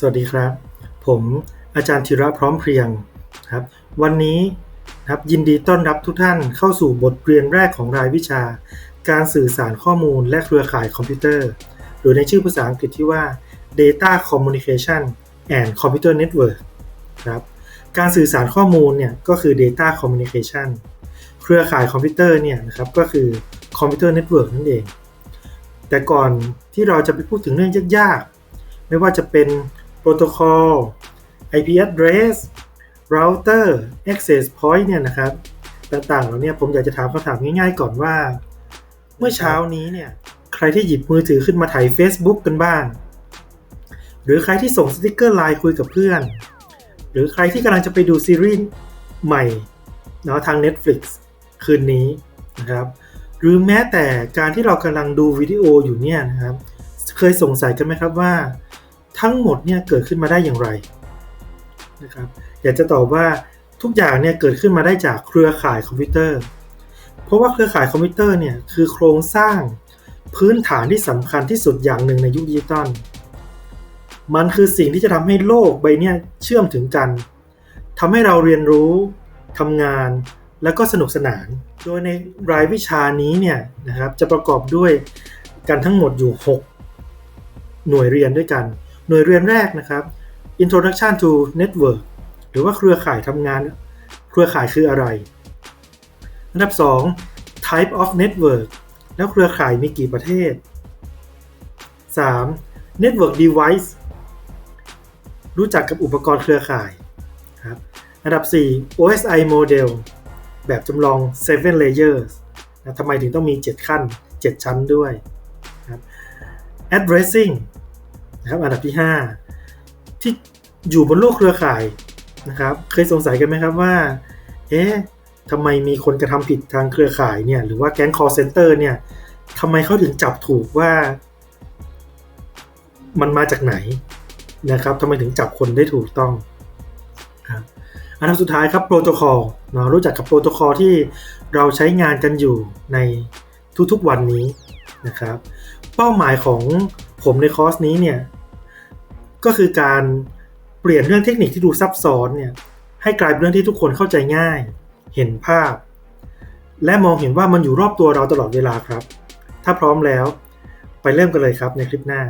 สวัสดีครับ ผมอาจารย์ธีระพร้อมเพรียงครับ วันนี้ครับยินดีต้อนรับทุกท่านเข้าสู่บทเรียนแรกของรายวิชา การสื่อสารข้อมูลและเครือข่ายคอมพิวเตอร์ หรือในชื่อภาษาอังกฤษที่ว่า Data Communication and Computer Network ครับการสื่อสารข้อมูลเนี่ยก็คือ Data Communication เครือข่ายคอมพิวเตอร์เนี่ยนะครับก็คือ Computer Network นั่นเอง แต่ก่อนที่เราจะไปพูดถึงเรื่องยากๆ ไม่ว่าจะเป็น โปรโตคอล IP address router access point เนี่ยนะครับ ต่างๆเหล่านี้ผมอยากจะถามคำถามง่ายๆก่อนว่า เมื่อเช้านี้เนี่ย ใครที่หยิบมือถือขึ้นมาถ่าย Facebook กันบ้าง หรือใครที่ส่งสติกเกอร์ไลน์คุยกับเพื่อน หรือใครที่กำลังจะไปดูซีรีส์ใหม่เนาะทาง Netflix คืนนี้นะครับหรือแม้แต่การที่เรากำลังดูวิดีโออยู่เนี่ยนะครับ เคยสงสัยกันไหมครับว่า ทั้งหมดเนี่ยเกิดขึ้นมาได้อย่างไรนะครับอยากจะตอบว่าทุกอย่างเนี่ยเกิดขึ้นมาได้จากเครือข่ายคอมพิวเตอร์ เพราะว่าเครือข่ายคอมพิวเตอร์เนี่ยคือโครงสร้างพื้นฐานที่สำคัญที่สุดอย่างหนึ่งในยุคดิจิตอลมันคือสิ่งที่จะทำให้โลกใบเนี้ยเชื่อมถึงกันทำให้เราเรียนรู้ทำงาน แล้วก็สนุกสนาน โดยในรายวิชานี้เนี่ยนะครับจะประกอบด้วยกันทั้งหมดอยู่ 6 หน่วยเรียนด้วยกัน หน่วยเรียนแรกนะครับ Introduction to Network หรือว่าเครือข่ายทำงาน เครือข่ายคืออะไร อันดับ 2 Type of Network แล้วเครือข่ายมีกี่ประเทศ 3. Network Device รู้จักกับอุปกรณ์เครือข่ายครับอันดับ 4 OSI Model แบบจำลอง 7 layers นะทำไมถึงต้องมี 7 ขั้น 7 ชั้นด้วยครับ Addressing นะครับอันดับที่ 5 ที่อยู่บนโลกเครือข่ายนะครับ เคยสงสัยกันไหมครับว่า เอ๊ะทำไมมีคนกระทำผิดทางเครือข่ายเนี่ยหรือว่าแก๊ง call center เนี่ยทำไมเขาถึงจับถูกว่า มันมาจากไหนนะครับทำไมถึงจับคนได้ถูกต้องครับอันดับสุดท้ายครับโปรโตคอลเนาะรู้จักกับโปรโตคอลที่เราใช้งานกันอยู่ในทุกๆวันนี้นะครับ เป้าหมายของผมในคอร์สนี้เนี่ย ก็คือการเปลี่ยนเรื่องเทคนิคที่ดูซับซ้อนเนี่ยให้กลายเป็นเรื่องที่ทุกคนเข้าใจง่าย เห็นภาพ และมองเห็นว่ามันอยู่รอบตัวเราตลอดเวลาครับ ถ้าพร้อมแล้ว ไปเริ่มกันเลยครับในคลิปหน้า